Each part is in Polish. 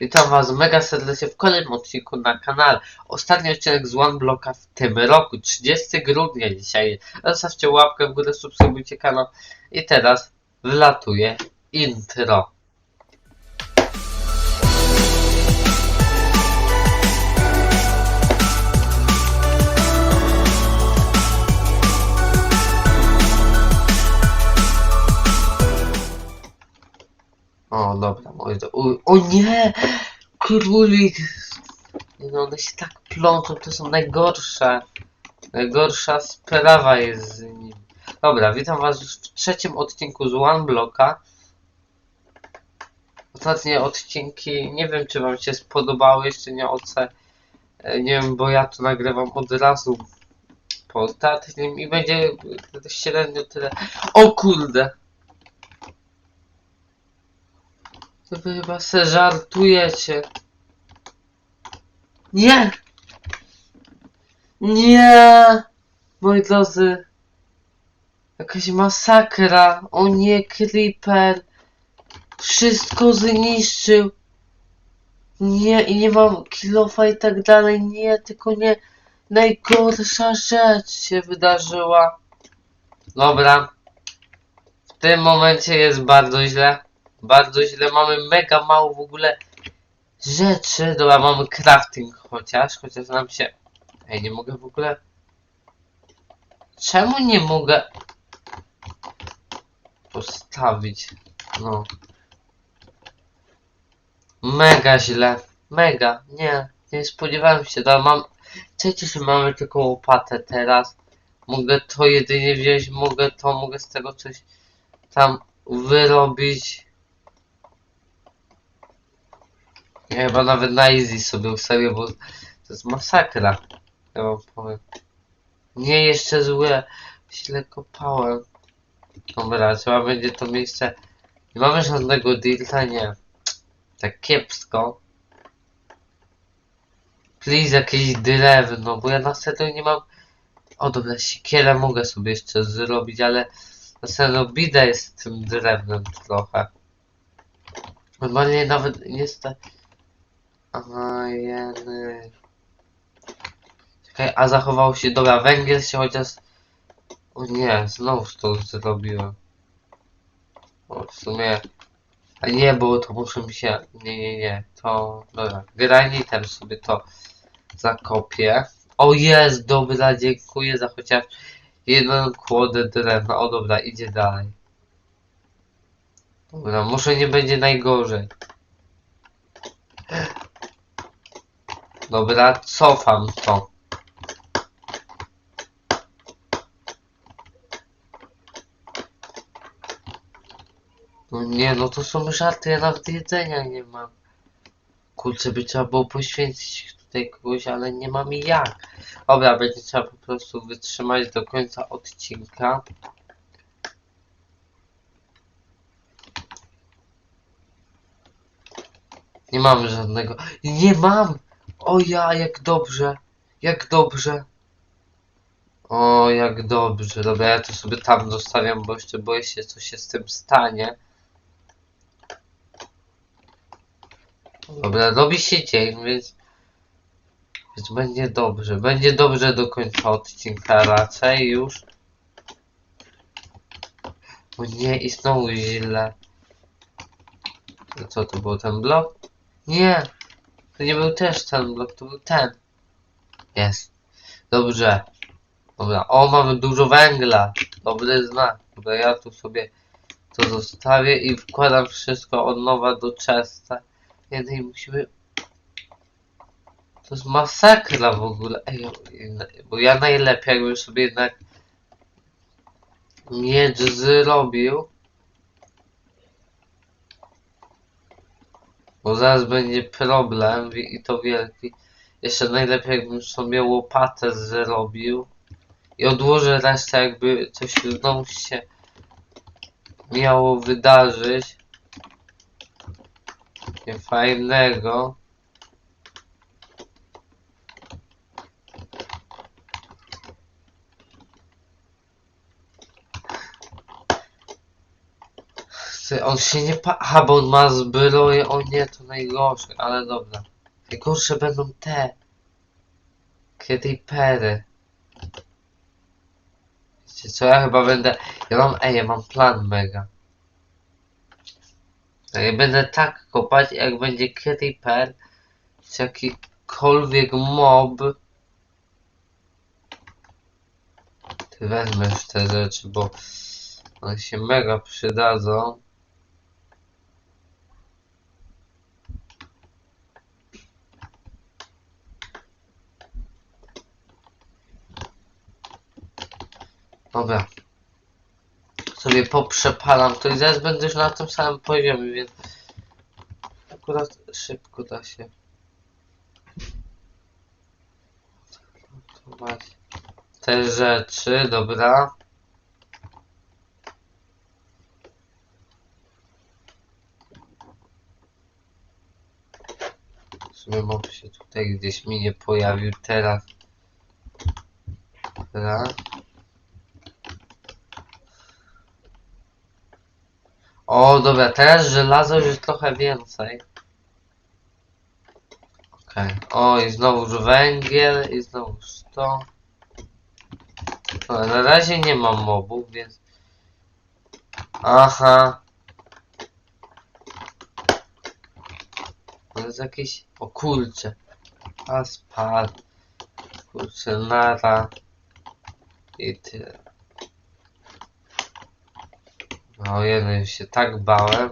Witam Was mega serdecznie w kolejnym odcinku na kanale. Ostatni odcinek z One Blocka w tym roku, 30 grudnia dzisiaj. Zostawcie łapkę w górę, subskrybujcie kanał. I teraz wlatuje intro. O, dobra, o, o nie! Królik! No, one się tak plączą, to są najgorsze. Najgorsza sprawa jest z nim. Dobra, witam was w trzecim odcinku z One Blocka. Ostatnie odcinki, nie wiem czy wam się spodobały, jeszcze nie oce... Nie wiem, bo ja to nagrywam od razu po ostatnim i będzie średnio tyle. O kurde! To wy chyba se żartujecie. Nie! Nie! Moi drodzy. Jakaś masakra. O nie, Creeper. Wszystko zniszczył. Nie, i nie mam kilofa i tak dalej. Nie, tylko nie. Najgorsza rzecz się wydarzyła. Dobra. W tym momencie jest bardzo źle. Bardzo źle. Mamy mega mało w ogóle rzeczy. Dobra, mamy crafting chociaż. Chociaż nam się... Ej, nie mogę w ogóle... Czemu nie mogę... Postawić? No. Mega źle. Mega. Nie. Nie spodziewałem się. Dobra, mam... Cześć, że mamy tylko łopatę teraz. Mogę to jedynie wziąć. Mogę to, mogę z tego coś tam wyrobić. Ja chyba nawet na easy sobie ustawię, bo to jest masakra. Ja wam powiem. Nie, jeszcze złe. Źle kopałem. Dobra, trzeba będzie to miejsce... Nie mamy żadnego dirta, nie. Tak kiepsko. Please, jakieś drewno, bo ja na serio nie mam... O dobra, siekierę mogę sobie jeszcze zrobić, ale... Na serio bida jest z tym drewnem trochę. Normalnie nawet nie sta... Aha, jeny. Czekaj, a zachował się, dobra, węgiel się chociaż... O nie, znowu to zrobiłem. O, w sumie... A nie, bo to muszę mi się... Nie, nie, nie, to... Dobra, granitem sobie to zakopię. O jest, dobra, dziękuję za chociaż jedną kłodę drewna. O dobra, idzie dalej. Dobra, może nie będzie najgorzej. Dobra, cofam to. No nie, no to są żarty, ja nawet jedzenia nie mam. Kurczę, by trzeba było poświęcić tutaj kogoś, ale nie mam jak. Dobra, będzie trzeba po prostu wytrzymać do końca odcinka. Nie mamy żadnego. Nie mam! O ja, jak dobrze. Jak dobrze. O, jak dobrze. Dobra, ja to sobie tam zostawiam, bo jeszcze boję się, co się z tym stanie. Dobra, robi się dzień, więc... Więc będzie dobrze. Będzie dobrze do końca odcinka raczej już. O nie, i znowu źle. Co to był ten blok? Nie! To nie był też ten blok, to był ten. Jest. Dobrze. Dobra, o mamy dużo węgla. Dobry znak. Dobra, ja tu sobie to zostawię i wkładam wszystko od nowa do chesta. Jednej musimy... To jest masakra w ogóle. Ej, bo ja najlepiej jakbym sobie jednak miecz zrobił. Bo zaraz będzie problem i to wielki. Jeszcze najlepiej jakbym sobie łopatę zrobił. I odłożę resztę jakby coś znowu się miało wydarzyć. Takie fajnego. On się nie pa... Aha, bo on ma zbroję, o nie, to najgorsze, ale dobra. Najgorsze będą te. Creepery. Wiecie co, ja chyba będę... Ja mam, ej, ja mam plan mega. Ja będę tak kopać, jak będzie creeper, czy jakikolwiek mob. Ty wezmesz te rzeczy, bo one się mega przydadzą. Dobra. Sobie poprzepalam to i zaraz będę już na tym samym poziomie, więc akurat szybko da się. Te rzeczy, dobra. Sobie mob się tutaj gdzieś mi nie pojawił teraz. Dobra. O, dobra, teraz żelazo już trochę więcej. Okej. O, i znowu węgiel, i znowu to. No, na razie nie mam mobów, więc... Aha. To jest jakieś... O kurcze. A spadł. Kurczę, nara. I tyle. No jeden już się tak bałem.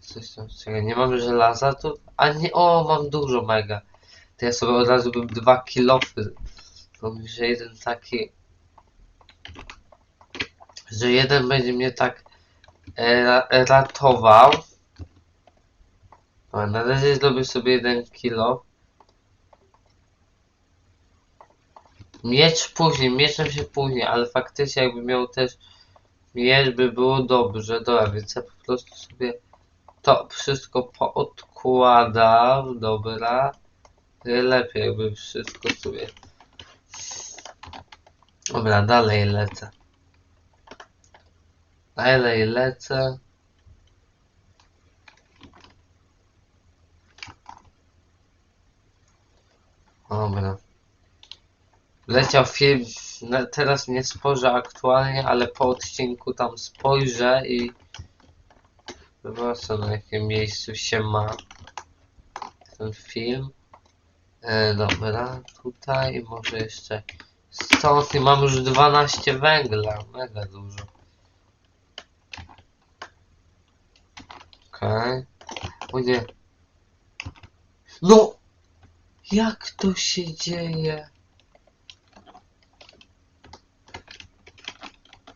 Coś tam, czekaj, nie mam żelaza tu? A nie, o, mam dużo mega. To ja sobie od razu bym dwa kilofy. To mi, że jeden taki... Że jeden będzie mnie tak e, ra, ratował. No, na razie zrobię sobie jeden kilo. Miecz później, mieczem się później, ale faktycznie jakby miał też miecz by było dobrze, dobra, więc ja po prostu sobie to wszystko poodkładam, dobra. Lepiej jakby wszystko sobie. Dobra, dalej lecę. Dalej lecę. Dobra. Leciał film, no, teraz nie spojrzę aktualnie, ale po odcinku tam spojrzę i zobaczę na jakim miejscu się ma ten film. E, dobra, tutaj może jeszcze stąd i mam już 12 węgla, mega dużo. Okej. O nie. No! Jak to się dzieje?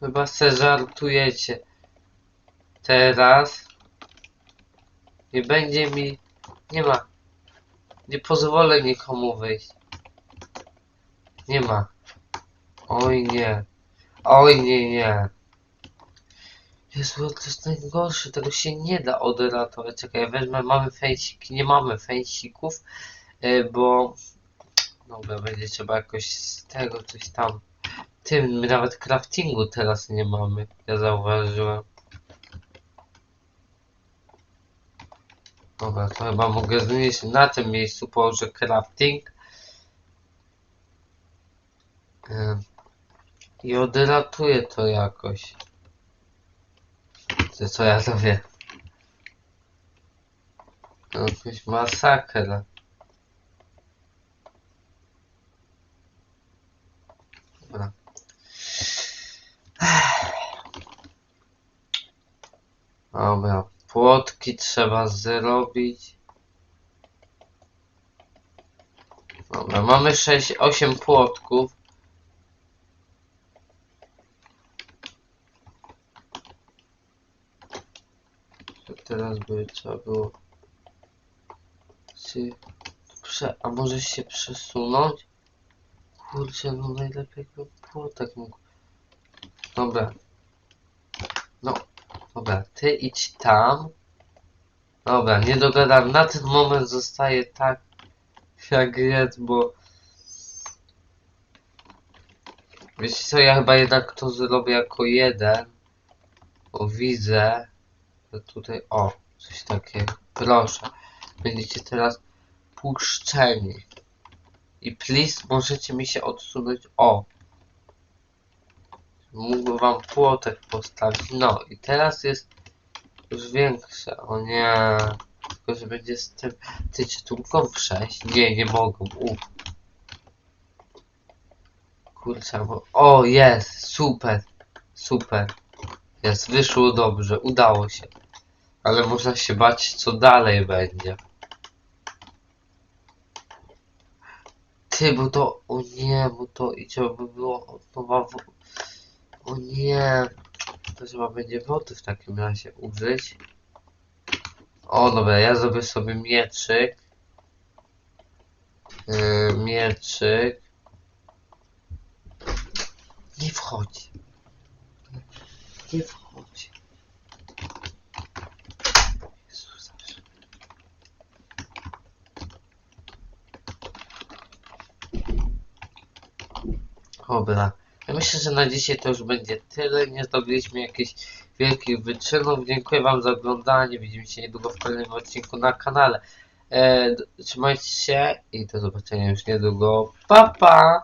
Chyba se żartujecie. Teraz nie będzie mi. Nie ma. Nie pozwolę nikomu wyjść. Nie ma. Oj nie. Oj nie, nie. Jezu, to jest najgorsze, tego się nie da odratować. Czekaj, wezmę, mamy fejsiki, nie mamy fejsików, e, bo... Dobra, będzie trzeba jakoś z tego coś tam... Tym, my nawet craftingu teraz nie mamy, ja zauważyłem. Dobra, to chyba mogę znieść na tym miejscu, położę crafting. I odratuję to jakoś. Czy co ja to wiem? To Jakaś masakra. Dobra. Dobra, płotki trzeba zrobić. Dobra, mamy 6, 8 płotków. To teraz by trzeba było prze... A może się przesunąć? Kurczę, no najlepiej by płotek mógł. Dobra. No, dobra, ty idź tam. Dobra, nie dogadam. Na ten moment zostaje tak jak jest, bo... Wiecie co, ja chyba jednak to zrobię jako jeden. Bo widzę, że tutaj, o, coś takiego. Proszę. Będziecie teraz puszczeni. I please, możecie mi się odsunąć, o. Mógłbym wam płotek postawić. No i teraz jest już większe. O nie. Tylko, że będzie z tym... Ty, czy tu mogą przejść? Nie, nie mogą. Uf. Kurczę, bo... O, jest! Super! Super! Jest, wyszło dobrze, udało się. Ale można się bać, co dalej będzie. Ty, bo to... O nie, bo to i by było. Nie... To trzeba będzie wody w takim razie użyć. O, dobra, ja zrobię sobie mieczyk. Yy, mieczyk. Nie wchodź. Nie wchodź. Dobra. Myślę, że na dzisiaj to już będzie tyle. Nie zdobyliśmy jakichś wielkich wyczynów. Dziękuję Wam za oglądanie. Widzimy się niedługo w kolejnym odcinku na kanale. E, trzymajcie się i do zobaczenia już niedługo. Pa, pa!